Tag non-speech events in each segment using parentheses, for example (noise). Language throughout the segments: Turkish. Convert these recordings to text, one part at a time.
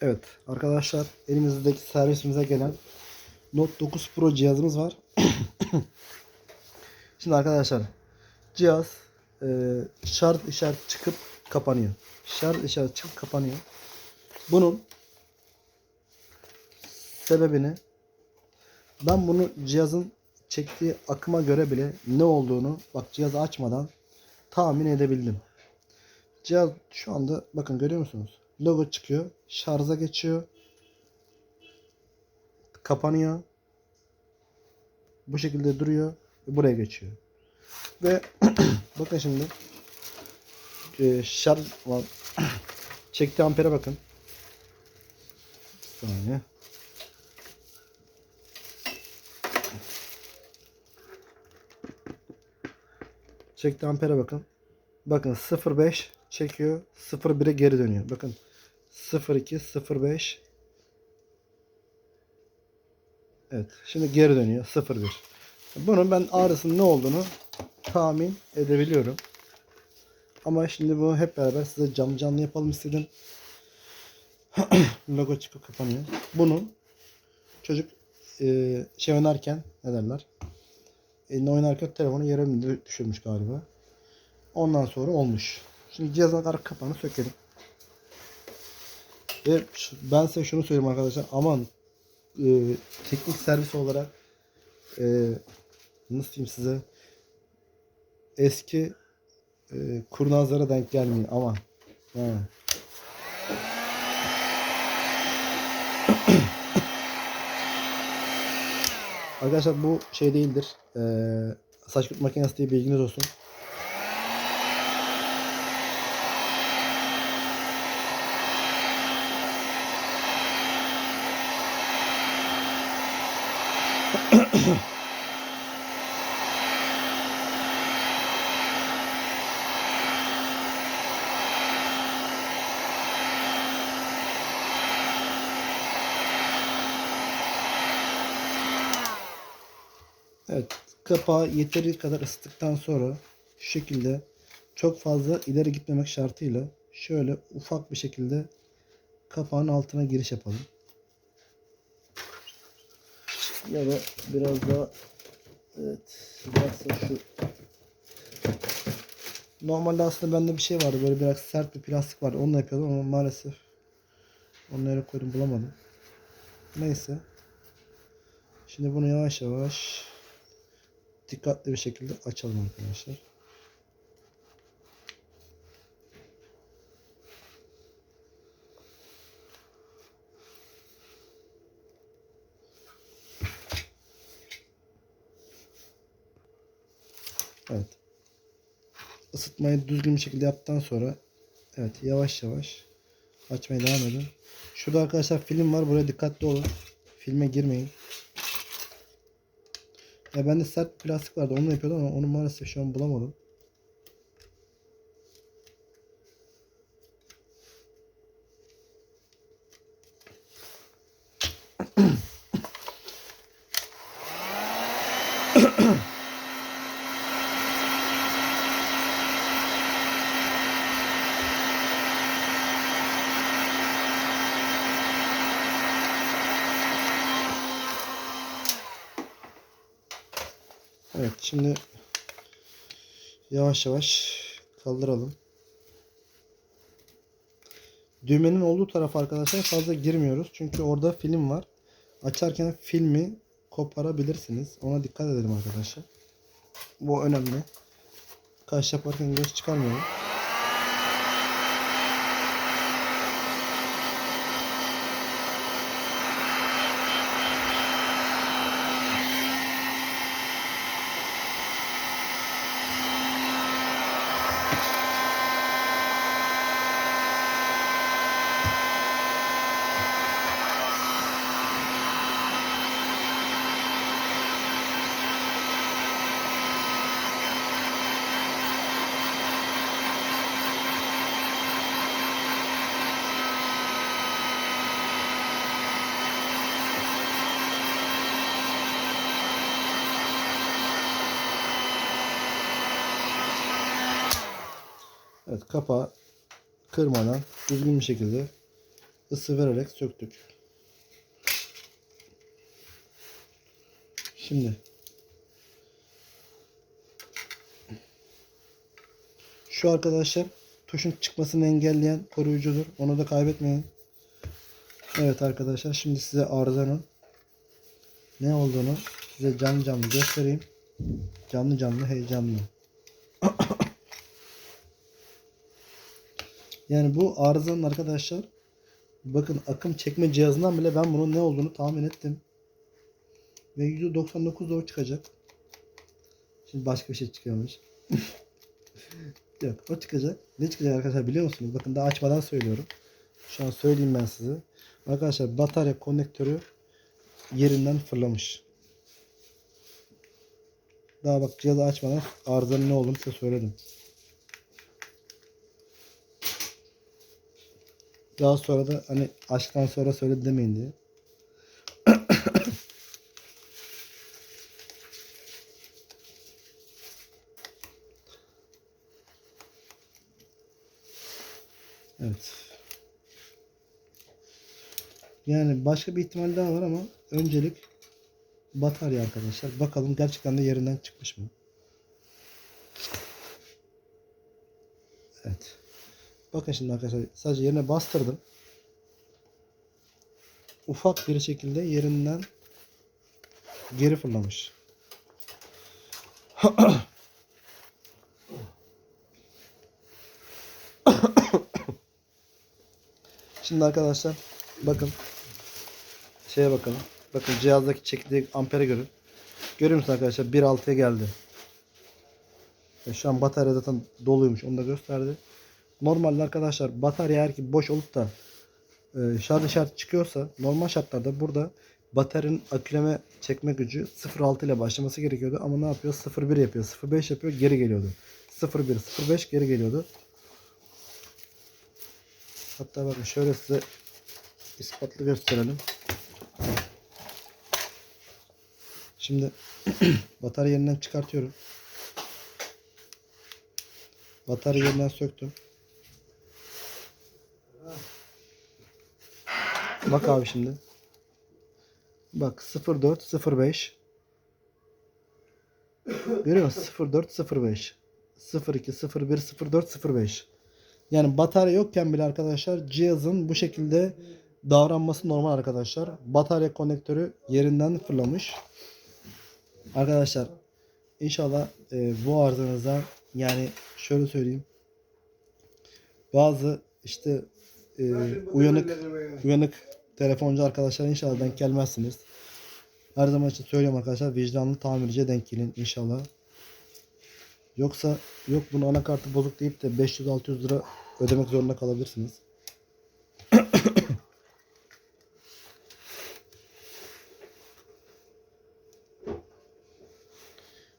Evet arkadaşlar elimizdeki servisimize gelen Note 9 Pro cihazımız var. (coughs) Şimdi arkadaşlar cihaz e, şarj işareti çıkıp kapanıyor. Şarj işareti çıkıp kapanıyor. Bunun sebebini ben bunu cihazın çektiği akıma göre bile ne olduğunu bak cihazı açmadan tahmin edebildim. Cihaz şu anda bakın görüyor musunuz? Logo çıkıyor. Şarja geçiyor. Kapanıyor. Bu şekilde duruyor. Ve buraya geçiyor. Ve (clears throat) bakın şimdi e, şarj var. (clears throat) Çektiği ampere bakın. Bir saniye. Çektiği ampere bakın. Bakın 0.5 çekiyor. 0.1'e geri dönüyor. Bakın 0.2 0.5 Evet. Şimdi geri dönüyor. 0.1 Bunun ben ağrısının ne olduğunu tahmin edebiliyorum. Ama şimdi bu hep beraber size canlı canlı yapalım istedim. (clears throat) Logo çıkıp kapanıyor. Bunun çocuk e, şey oynarken ne derler? Eline oynarken telefonu yere düşürmüş galiba. Ondan sonra olmuş. Şimdi cihazın arka kapağını sökelim. Ve ben size şunu söyleyeyim arkadaşlar. Aman e, teknik servis olarak e, nasıl diyeyim size eski e, kurnazlara denk gelmeyin. Aman. Ha. Arkadaşlar bu şey değildir. E, saç kurutma makinesi diye bilginiz olsun. Evet, kapağı yeteri kadar ısıttıktan sonra şu şekilde çok fazla ileri gitmemek şartıyla şöyle ufak bir şekilde kapağın altına giriş yapalım. Ya da biraz daha evet varsa şu Normalde aslında bende bir şey vardı böyle biraz sert bir plastik vardı onunla yapıyordum ama maalesef nereye koydum bulamadım. Neyse. Şimdi bunu yavaş yavaş dikkatli bir şekilde açalım arkadaşlar. Evet. Isıtmayı düzgün bir şekilde yaptıktan sonra evet yavaş yavaş açmaya devam edin. Şurada arkadaşlar film var. Buraya dikkatli olun. Filme girmeyin. Ya bende sert plastik vardı. Onunla yapıyordum ama onu maalesef şu an bulamadım. (clears throat) Evet şimdi yavaş yavaş kaldıralım. Düğmenin olduğu taraf arkadaşlar fazla girmiyoruz. Çünkü orada film var. Açarken filmi koparabilirsiniz. Ona dikkat edelim arkadaşlar. Bu önemli. Kaş yaparken göz çıkarmayalım. Kapağı kırmadan düzgün bir şekilde ısı vererek söktük. Şimdi şu arkadaşlar tuşun çıkmasını engelleyen koruyucudur. Onu da kaybetmeyin. Evet arkadaşlar şimdi size arızanın ne olduğunu size canlı canlı göstereyim. Canlı canlı heyecanlı. Yani bu arızanın arkadaşlar bakın akım çekme cihazından bile ben bunun ne olduğunu tahmin ettim. Ve %99 doğru çıkacak. Şimdi başka bir şey çıkıyormuş. (laughs) Yok o çıkacak. Ne çıkacak arkadaşlar biliyor musunuz? Bakın daha açmadan söylüyorum. Şu an söyleyeyim ben size. Arkadaşlar batarya konnektörü yerinden fırlamış. Daha bak cihazı açmadan arızanın ne olduğunu size söyledim. Daha sonra da hani aşktan sonra söyledi demeyin diye. (coughs) Evet. Yani başka bir ihtimal daha var ama öncelik batarya arkadaşlar. Bakalım gerçekten de yerinden çıkmış mı? Evet. Bakın şimdi arkadaşlar sadece yerine bastırdım. Ufak bir şekilde yerinden geri fırlamış. (coughs) Şimdi arkadaşlar bakın şeye bakalım. Bakın cihazdaki çektiği ampere görün. Görüyor musunuz arkadaşlar? 1.6'ya geldi. Şu an batarya zaten doluymuş. Onu da gösterdi. Normalde arkadaşlar batarya eğer ki boş olup da e, şarj şart çıkıyorsa normal şartlarda burada bataryanın aküleme çekme gücü 0.6 ile başlaması gerekiyordu ama ne yapıyor? 0.1 yapıyor. 0.5 yapıyor geri geliyordu. 0.1 0.5 geri geliyordu. Hatta bakın şöyle size ispatlı gösterelim. Şimdi (clears throat) batarya yerinden çıkartıyorum. Batarya yerinden söktüm. Bak abi şimdi. Bak 04 05 Görüyor musun? 04 05 02 01 04 05 Yani batarya yokken bile arkadaşlar cihazın bu şekilde davranması normal arkadaşlar. Batarya konnektörü yerinden fırlamış. Arkadaşlar inşallah e, bu arızanıza yani şöyle söyleyeyim. Bazı işte e, uyanık uyanık telefoncu arkadaşlar inşallah denk gelmezsiniz. Her zaman için söylüyorum arkadaşlar vicdanlı tamirciye denk gelin inşallah. Yoksa yok bunun anakartı bozuk deyip de 500-600 lira ödemek zorunda kalabilirsiniz. (coughs)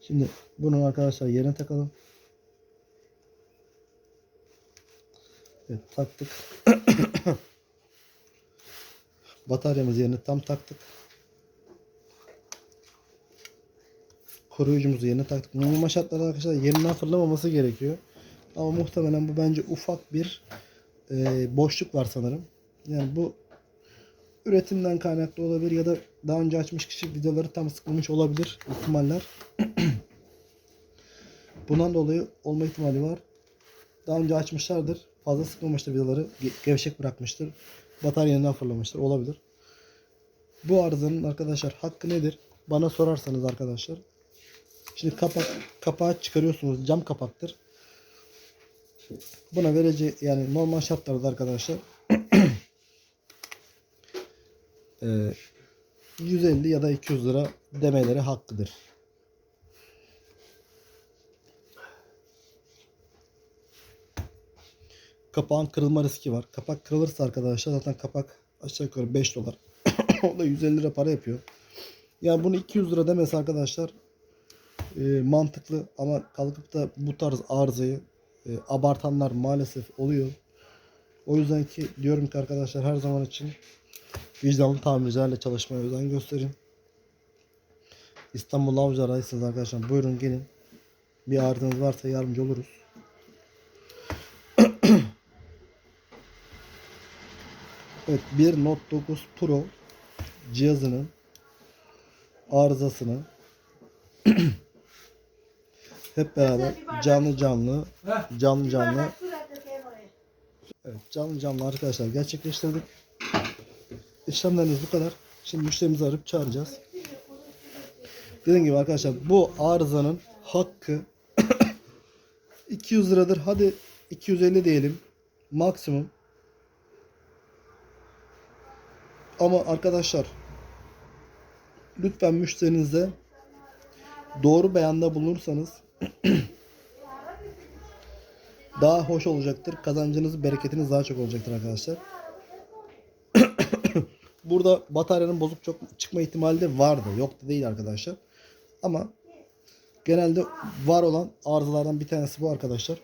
Şimdi bunu arkadaşlar yerine takalım. Evet taktık. (coughs) Bataryamızı yerine tam taktık. Koruyucumuzu yerine taktık. Normal şartlarda arkadaşlar yerinden fırlamaması gerekiyor. Ama muhtemelen bu bence ufak bir e, boşluk var sanırım. Yani bu üretimden kaynaklı olabilir ya da daha önce açmış kişi vidaları tam sıkılmış olabilir ihtimaller. (clears throat) Bundan dolayı olma ihtimali var. Daha önce açmışlardır. Fazla sıkmamıştır vidaları. ge- Gevşek bırakmıştır. Batarya yeniden fırlamıştır. Olabilir. Bu arızanın arkadaşlar hakkı nedir? Bana sorarsanız arkadaşlar. Şimdi kapak kapağı çıkarıyorsunuz. Cam kapaktır. Buna vereceği yani normal şartlarda arkadaşlar (clears throat) eee, 150 ya da 200 lira demeleri hakkıdır. Kapağın kırılma riski var. Kapak kırılırsa arkadaşlar zaten kapak aşağı yukarı 5 dolar. (coughs) o da 150 lira para yapıyor. Yani bunu 200 lira demesi arkadaşlar e, mantıklı ama kalkıp da bu tarz arızayı e, abartanlar maalesef oluyor. O yüzden ki diyorum ki arkadaşlar her zaman için vicdanlı tamircilerle çalışmaya özen gösterin. İstanbul Avcılar'daysınız arkadaşlar. Buyurun gelin. Bir arızanız varsa yardımcı oluruz. Evet bir Note 9 Pro cihazının arızasını (clears throat) hep beraber canlı canlı canlı canlı evet, canlı canlı arkadaşlar gerçekleştirdik. İşlemlerimiz bu kadar. Şimdi müşterimizi arayıp çağıracağız. Dediğim gibi arkadaşlar bu arızanın hakkı (clears throat) 200 liradır. Hadi 250 diyelim. Maksimum. Ama arkadaşlar lütfen müşterinize doğru beyanda bulunursanız (clears throat) daha hoş olacaktır. Kazancınız, bereketiniz daha çok olacaktır arkadaşlar. (clears throat) Burada bataryanın bozuk çok çıkma ihtimali de vardı. Yok da değil arkadaşlar. Ama genelde var olan arızalardan bir tanesi bu arkadaşlar.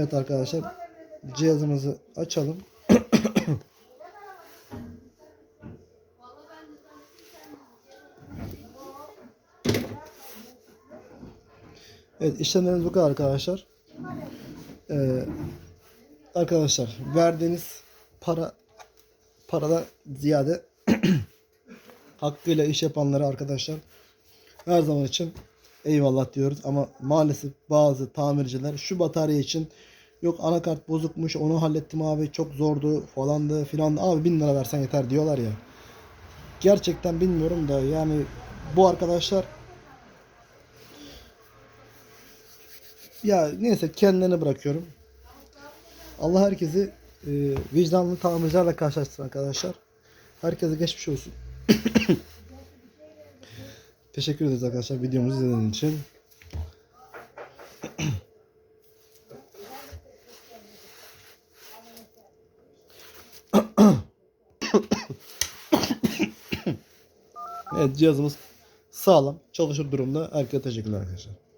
Evet arkadaşlar cihazımızı açalım. Evet işlemlerimiz bu kadar arkadaşlar. Ee, arkadaşlar verdiğiniz para paradan ziyade (clears throat) hakkıyla iş yapanlara arkadaşlar her zaman için eyvallah diyoruz ama maalesef bazı tamirciler şu batarya için yok anakart bozukmuş onu hallettim abi çok zordu falandı filan. Abi bin lira versen yeter diyorlar ya. Gerçekten bilmiyorum da yani bu arkadaşlar ya neyse kendilerine bırakıyorum. Allah herkesi e, vicdanlı tamircilerle karşılaştırsın arkadaşlar. Herkese geçmiş olsun. (coughs) Teşekkür ederiz arkadaşlar videomuzu izlediğiniz için. Evet cihazımız sağlam çalışır durumda. Herkese teşekkürler arkadaşlar.